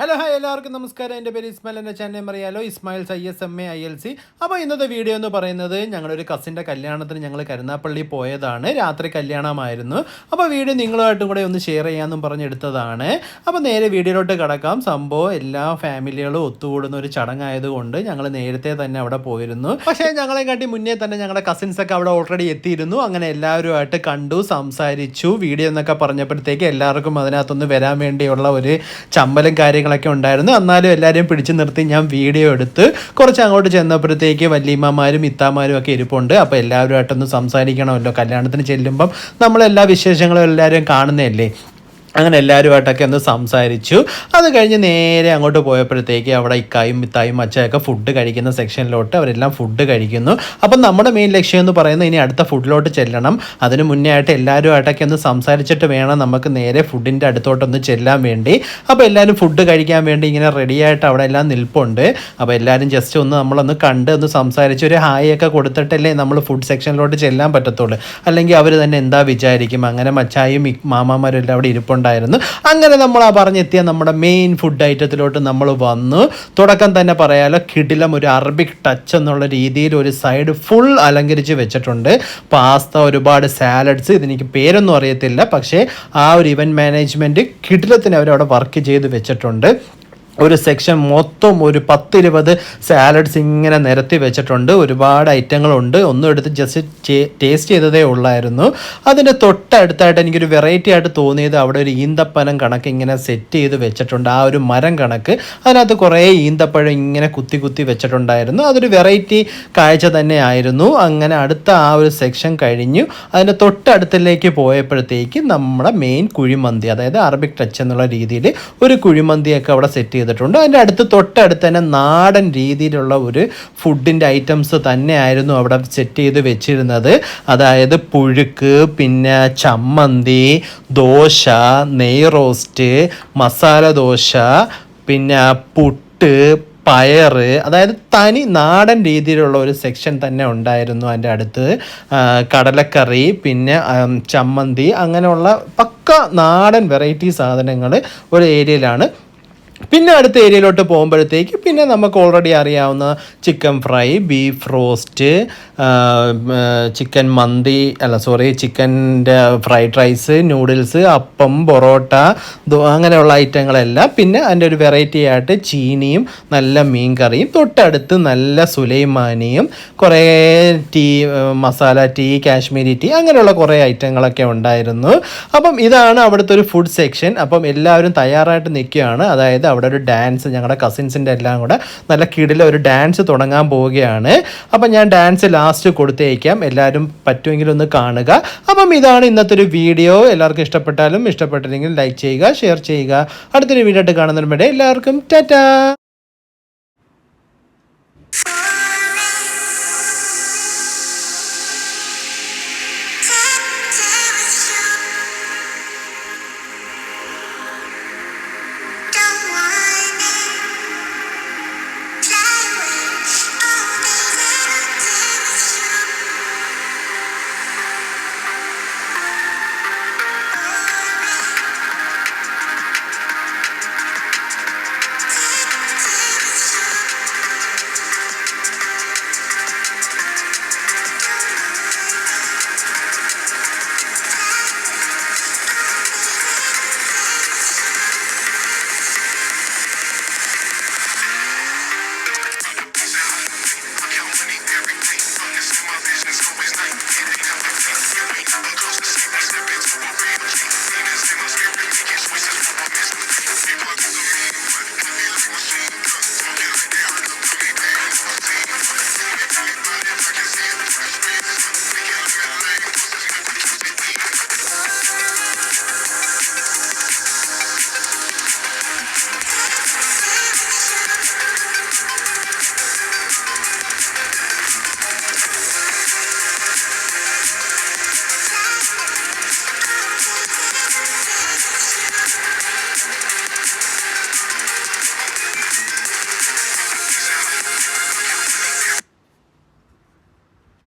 Hello hi എല്ലാവർക്കും നമസ്കാരം. എന്റെ പേര് ഇസ്മായിൽ. എന്റെ ചാനൽ അറിയാലോ Ismail I S M A I L C അപ്പോൾ ഇന്നത്തെ വീഡിയോ എന്ന് പറയുന്നത് ഞങ്ങളൊരു കസിന്റെ കല്യാണത്തിന് ഞങ്ങൾ കരുനാപ്പള്ളി പോയതാണ്. രാത്രി കല്യാണമായിരുന്നു. അപ്പോൾ വീഡിയോ നിങ്ങളുമായിട്ടും കൂടെ ഒന്ന് ഷെയർ ചെയ്യാമെന്നും പറഞ്ഞെടുത്തതാണ്. അപ്പോൾ നേരെ വീഡിയോയിലോട്ട് കിടക്കാം. സംഭവം എല്ലാ ഫാമിലികളും ഒത്തുകൂടുന്ന ഒരു ചടങ്ങായതുകൊണ്ട് ഞങ്ങൾ നേരത്തെ തന്നെ അവിടെ പോയിരുന്നു. പക്ഷേ ഞങ്ങളെ കാട്ടി മുന്നേ തന്നെ ഞങ്ങളുടെ കസിൻസ് ഒക്കെ അവിടെ ഓൾറെഡി എത്തിയിരുന്നു. അങ്ങനെ എല്ലാവരുമായിട്ട് കണ്ടു സംസാരിച്ചു. വീഡിയോ എന്നൊക്കെ പറഞ്ഞപ്പോഴത്തേക്ക് എല്ലാവർക്കും അതിനകത്തൊന്ന് വരാൻ വേണ്ടിയുള്ള ഒരു ചമ്പലും കാര്യങ്ങളൊക്കെ ഉണ്ടായിരുന്നു. എന്നാലും എല്ലാവരെയും പിടിച്ചു നിർത്തി ഞാൻ വീഡിയോ എടുത്ത് കുറച്ച് അങ്ങോട്ട് ചെന്നപ്പോഴത്തേക്ക് വല്യമ്മമാരും ഇത്താമാരും ഒക്കെ ഇരിപ്പുണ്ട്. അപ്പോൾ എല്ലാവരുമായിട്ടൊന്ന് സംസാരിക്കണമല്ലോ. കല്യാണത്തിന് ചെല്ലുമ്പം നമ്മളെല്ലാ വിശേഷങ്ങളും എല്ലാവരും കാണുന്നതല്ലേ? അങ്ങനെ എല്ലാവരുമായിട്ടൊക്കെ ഒന്ന് സംസാരിച്ചു. അത് കഴിഞ്ഞ് നേരെ അങ്ങോട്ട് പോയപ്പോഴത്തേക്ക് അവിടെ ഇക്കായും മിത്തായും അച്ഛയൊക്കെ ഫുഡ് കഴിക്കുന്ന സെക്ഷനിലോട്ട് അവരെല്ലാം ഫുഡ് കഴിക്കുന്നു. അപ്പം നമ്മുടെ മെയിൻ ലക്ഷ്യം എന്ന് പറയുന്നത് ഇനി അടുത്ത ഫുഡിലോട്ട് ചെല്ലണം. അതിന് മുന്നേ ആയിട്ട് എല്ലാവരുമായിട്ടൊക്കെ ഒന്ന് സംസാരിച്ചിട്ട് വേണം നമുക്ക് നേരെ ഫുഡിന്റെ അടുത്തോട്ടൊന്ന് ചെല്ലാൻ വേണ്ടി. അപ്പോൾ എല്ലാവരും ഫുഡ് കഴിക്കാൻ വേണ്ടി ഇങ്ങനെ റെഡിയായിട്ട് അവിടെ എല്ലാം നിൽപ്പുണ്ട്. അപ്പോൾ എല്ലാവരും ജസ്റ്റ് ഒന്ന് നമ്മളൊന്ന് കണ്ട് ഒന്ന് സംസാരിച്ച് ഒരു ഹായ് ഒക്കെ കൊടുത്തിട്ടല്ലേ നമ്മൾ ഫുഡ് സെക്ഷനിലോട്ട് ചെല്ലാൻ പറ്റത്തുള്ളൂ. അല്ലെങ്കിൽ അവർ തന്നെ എന്താ വിചാരിക്കും? അങ്ങനെ മച്ചായും മാമാമാരും എല്ലാം അവിടെ ഇരിപ്പുണ്ടായിരുന്നു അങ്ങനെ നമ്മൾ ആ പറഞ്ഞെത്തിയ നമ്മുടെ മെയിൻ ഫുഡ് ഐറ്റത്തിലോട്ട് നമ്മൾ വന്നു. തുടക്കം തന്നെ പറയാലോ കിടിലം ഒരു അറബിക് ടച്ച് എന്നുള്ള രീതിയിൽ ഒരു സൈഡ് ഫുൾ അലങ്കരിച്ച് വെച്ചിട്ടുണ്ട്. പാസ്ത ഒരുപാട് സാലഡ്സ് ഇതെനിക്ക് പേരൊന്നും അറിയത്തില്ല. പക്ഷേ ആ ഒരു ഇവന്റ് മാനേജ്മെന്റ് കിടിലത്തിന് അവരവിടെ വർക്ക് ചെയ്ത് വെച്ചിട്ടുണ്ട്. ഒരു സെക്ഷൻ മൊത്തം ഒരു പത്തിരുപത് സാലഡ്സ് ഇങ്ങനെ നിരത്തി വെച്ചിട്ടുണ്ട്. ഒരുപാട് ഐറ്റങ്ങളുണ്ട് ഒന്നും എടുത്ത് ജസ്റ്റ് ടേസ്റ്റ് ചെയ്തതേ ഉള്ളായിരുന്നു. അതിന്റെ തൊട്ടടുത്തായിട്ട് എനിക്കൊരു വെറൈറ്റി ആയിട്ട് തോന്നിയത് അവിടെ ഒരു ഈന്തപ്പനം കണക്ക് ഇങ്ങനെ സെറ്റ് ചെയ്ത് വെച്ചിട്ടുണ്ട്. ആ ഒരു മരം കണക്ക്. അതിനകത്ത് കുറേ ഈന്തപ്പഴം ഇങ്ങനെ കുത്തി കുത്തി വെച്ചിട്ടുണ്ടായിരുന്നു. അതൊരു വെറൈറ്റി കാഴ്ച തന്നെ ആയിരുന്നു അങ്ങനെ അടുത്ത ആ ഒരു സെക്ഷൻ കഴിഞ്ഞു. അതിന്റെ തൊട്ടടുത്തിലേക്ക് പോയപ്പോഴത്തേക്ക് നമ്മുടെ മെയിൻ കുഴിമന്തി അതായത് അറബിക് ടച്ച് എന്നുള്ള രീതിയിൽ ഒരു കുഴിമന്തിയൊക്കെ അവിടെ സെറ്റ് ചെയ്തിട്ടുണ്ട്. അതിന്റെ അടുത്ത് തൊട്ടടുത്ത് തന്നെ നാടൻ രീതിയിലുള്ള ഒരു ഫുഡിന്റെ ഐറ്റംസ് തന്നെയായിരുന്നു അവിടെ സെറ്റ് ചെയ്ത് വെച്ചിരുന്നത്. അതായത് പുഴുക്ക് പിന്നെ ചമ്മന്തി ദോശ നെയ് റോസ്റ്റ് മസാല ദോശ പിന്നെ പുട്ട് പയറ് അതായത് തനി നാടൻ രീതിയിലുള്ള ഒരു സെക്ഷൻ തന്നെ ഉണ്ടായിരുന്നു അതിന്റെ അടുത്ത്. കടലക്കറി പിന്നെ ചമ്മന്തി അങ്ങനെയുള്ള പക്ക നാടൻ വെറൈറ്റി സാധനങ്ങൾ ഒരു ഏരിയയിലാണ് പിന്നെ അടുത്ത ഏരിയയിലോട്ട് പോകുമ്പോഴത്തേക്ക് പിന്നെ നമുക്ക് ഓൾറെഡി അറിയാവുന്ന chicken fry beef roast chicken mandi അല്ല സോറി ചിക്കന്റെ ഫ്രൈഡ് റൈസ് നൂഡിൽസ് അപ്പം പൊറോട്ട അങ്ങനെയുള്ള ഐറ്റങ്ങളെല്ലാം. പിന്നെ അതിന്റെ ഒരു വെറൈറ്റി ആയിട്ട് ചീനിയും നല്ല മീൻ കറിയും തൊട്ടടുത്ത് നല്ല സുലൈമാനിയും കുറേ tea masala tea Kashmiri tea അങ്ങനെയുള്ള കുറേ ഐറ്റങ്ങളൊക്കെ ഉണ്ടായിരുന്നു. അപ്പം ഇതാണ് അവിടുത്തെ ഒരു ഫുഡ് സെക്ഷൻ അപ്പം എല്ലാവരും തയ്യാറായിട്ട് നിൽക്കുകയാണ്. അതായത് അവിടെ ഒരു ഡാൻസ് ഞങ്ങളുടെ കസിൻസിന്റെ എല്ലാം കൂടെ നല്ല കിടില ഒരു ഡാൻസ് തുടങ്ങാൻ പോവുകയാണ്. അപ്പം ഞാൻ ഡാൻസ് ലാസ്റ്റ് കൊടുത്തേക്കാം. എല്ലാവരും പറ്റുമെങ്കിൽ ഒന്ന് കാണുക. അപ്പം ഇതാണ് ഇന്നത്തെ ഒരു വീഡിയോ എല്ലാവർക്കും ഇഷ്ടപ്പെട്ടാലും ഇഷ്ടപ്പെട്ടില്ലെങ്കിൽ ലൈക്ക് ചെയ്യുക ഷെയർ ചെയ്യുക. അടുത്തൊരു വീഡിയോ ആയിട്ട് കാണുന്നതിന് വേണ്ടി എല്ലാവർക്കും ടാറ്റാ!